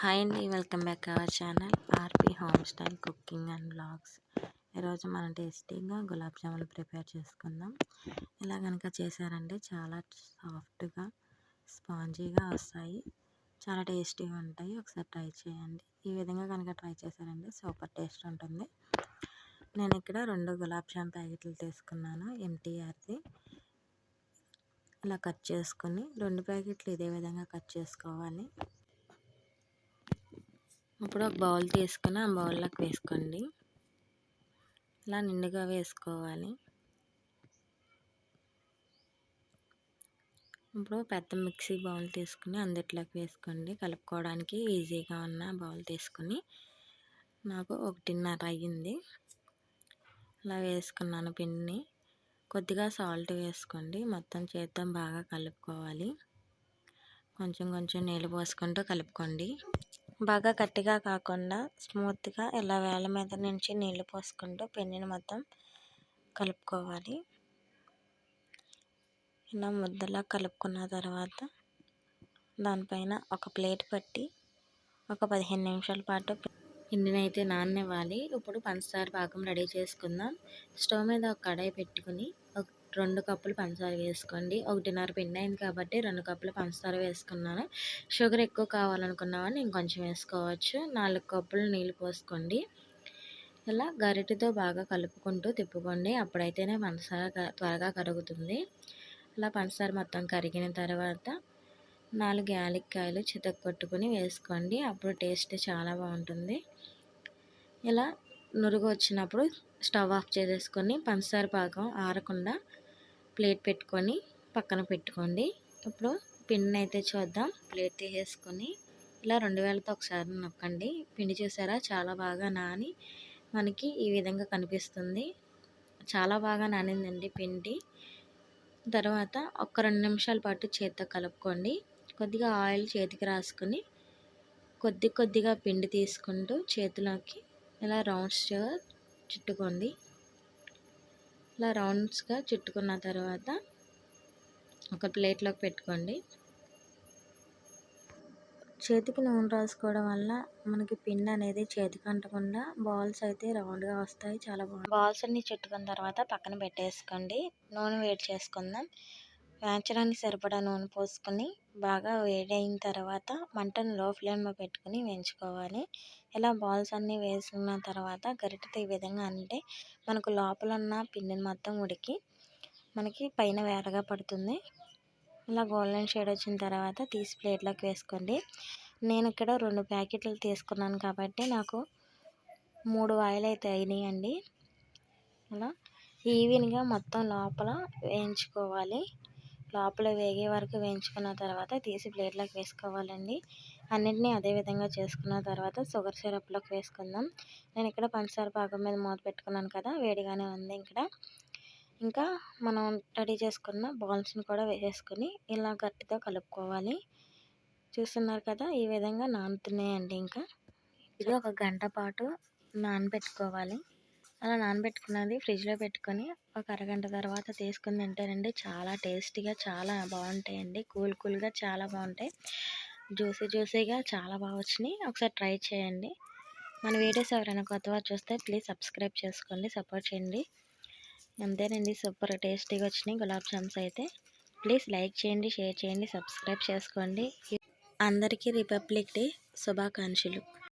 Hi అండి welcome back our channel. R P home style cooking and blogs ఈరోజు మనం టేస్టీగా గులాబ్ జాములు ప్రిపేర్ చేసుకుందాం. ఇలా కనుక చేశారంటే చాలా సాఫ్ట్గా స్పాంజీగా వస్తాయి. చాలా టేస్టీగా ఉంటాయి. ఒకసారి ట్రై చేయండి. ఈ విధంగా కనుక ట్రై చేశారంటే సూపర్ టేస్ట్ ఉంటుంది. నేను ఇక్కడ రెండు గులాబ్ జామ్ ప్యాకెట్లు తీసుకున్నాను ఎంటీఆర్ది. ఇలా కట్ చేసుకుని రెండు ప్యాకెట్లు ఇదే విధంగా కట్ చేసుకోవాలి. ఇప్పుడు ఒక బౌల్ తీసుకుని ఆ బౌల్లోకి వేసుకోండి. ఇలా నిండుగా వేసుకోవాలి. ఇప్పుడు పెద్ద మిక్సీ బౌల్ తీసుకుని అందుట్లోకి వేసుకోండి. కలుపుకోవడానికి ఈజీగా ఉన్న బౌల్ తీసుకుని నాకు ఒకటిన్నర అయ్యింది. ఇలా వేసుకున్నాను పిండిని. కొద్దిగా సాల్ట్ వేసుకోండి. మొత్తం చేద్దాం బాగా కలుపుకోవాలి. కొంచెం కొంచెం నీళ్ళు పోసుకుంటూ కలుపుకోండి. బాగా గట్టిగా కాకుండా స్మూత్గా ఇలా వేల మీద నుంచి నీళ్ళు పోసుకుంటూ పిండిని మొత్తం కలుపుకోవాలి. ఇలా ముద్దలా కలుపుకున్న తర్వాత దానిపైన ఒక ప్లేట్ పట్టి ఒక పదిహేను నిమిషాల పాటు పిండినైతే నాననివ్వాలి. ఇప్పుడు పంచదార పాకం రెడీ చేసుకుందాం. స్టవ్ మీద ఒక కడాయి పెట్టుకుని ఒక రెండు కప్పులు పంచదార వేసుకోండి. ఒకటిన్నర పిండి అయింది కాబట్టి రెండు కప్పులు పంచదార వేసుకున్నాను. షుగర్ ఎక్కువ కావాలనుకున్నామని నేను కొంచెం వేసుకోవచ్చు. నాలుగు కప్పులు నీళ్ళు పోసుకోండి. ఇలా గరిటెతో బాగా కలుపుకుంటూ తిప్పుకోండి. అప్పుడైతేనే పంచదార త్వరగా కరుగుతుంది. ఇలా పంచదార మొత్తం కరిగిన తర్వాత నాలుగు యాలక్కాయలు చితక్కొట్టుకుని వేసుకోండి. అప్పుడు టేస్ట్ చాలా బాగుంటుంది. ఇలా నురుగు వచ్చినప్పుడు స్టవ్ ఆఫ్ చేసేసుకొని పంచదార పాకం ఆరకుండా ప్లేట్ పెట్టుకొని పక్కన పెట్టుకోండి. ఇప్పుడు పిండిని అయితే చూద్దాం. ప్లేట్ తీసేసుకొని ఇలా రెండు వేలతో ఒకసారి నొక్కండి. పిండి చూసారా? చాలా బాగా నాని మనకి ఈ విధంగా కనిపిస్తుంది. చాలా బాగా నానిందండి పిండి. తర్వాత ఒక రెండు నిమిషాల పాటు చేత్తో కలుపుకోండి. కొద్దిగా ఆయిల్ చేతికి రాసుకొని కొద్ది కొద్దిగా పిండి తీసుకుంటూ చేతిలోకి ఇలా రౌండ్స్గా చుట్టుకోండి. ఇలా రౌండ్స్గా చుట్టుకున్న తర్వాత ఒక ప్లేట్లోకి పెట్టుకోండి. చేతికి నూనె రాసుకోవడం వల్ల మనకి పిండి అనేది చేతికి అంటకుండా బాల్స్ అయితే రౌండ్గా వస్తాయి. చాలా బాగుంది బాల్స్ అన్ని చుట్టుకున్న తర్వాత పక్కన పెట్టేసుకోండి. నూనె వేడి చేసుకుందాం. వేయించడానికి సరిపడా నూనె పోసుకొని బాగా వేడైన తర్వాత మంటను లో ఫ్లేమ్లో పెట్టుకుని వేయించుకోవాలి. ఇలా బాల్స్ అన్నీ వేసుకున్న తర్వాత గరిటెతో ఈ విధంగా అంటే మనకు లోపల ఉన్న పిండిని మొత్తం ఉడికి మనకి పైన వేరగా పడుతుంది. ఇలా గోల్డెన్ షేడ్ వచ్చిన తర్వాత తీసి ప్లేట్లోకి వేసుకోండి. నేను ఇక్కడ రెండు ప్యాకెట్లు తీసుకున్నాను కాబట్టి నాకు మూడు వాయిలు అయితే అయినాయండి. అలా ఈవెన్గా మొత్తం లోపల వేయించుకోవాలి. లోపల వేగే వరకు వేయించుకున్న తర్వాత తీసి ప్లేట్లోకి వేసుకోవాలండి. అన్నింటినీ అదే విధంగా చేసుకున్న తర్వాత షుగర్ సిరప్లోకి వేసుకుందాం. నేను ఇక్కడ పంచదార పాకం మీద మూత పెట్టుకున్నాను కదా వేడిగానే ఉంది ఇక్కడ. ఇంకా మనం రెడీ చేసుకున్న బాల్స్ని కూడా వేసుకుని ఇలా గట్టితో కలుపుకోవాలి. చూస్తున్నారు కదా ఈ విధంగా నానుతున్నాయండి ఇంకా. ఇది ఒక గంట పాటు నానబెట్టుకోవాలి. అలా నానబెట్టుకున్నది ఫ్రిడ్జ్లో పెట్టుకొని ఒక అరగంట తర్వాత తీసుకుని తింటేనండి చాలా టేస్టీగా చాలా బాగుంటాయండి. కూల్ కూల్గా చాలా బాగుంటాయి. జ్యూసీ జ్యూసీగా చాలా బాగా వచ్చినాయి. ఒకసారి ట్రై చేయండి. మన వీడియోస్ ఎవరైనా కొత్తగా చూస్తే ప్లీజ్ సబ్స్క్రైబ్ చేసుకోండి సపోర్ట్ చేయండి. అంతేనండి సూపర్ టేస్టీగా వచ్చినాయి గులాబ్ జామ్స్ అయితే. ప్లీజ్ లైక్ చేయండి షేర్ చేయండి సబ్స్క్రైబ్ చేసుకోండి. అందరికీ రిపబ్లిక్ డే శుభాకాంక్షలు.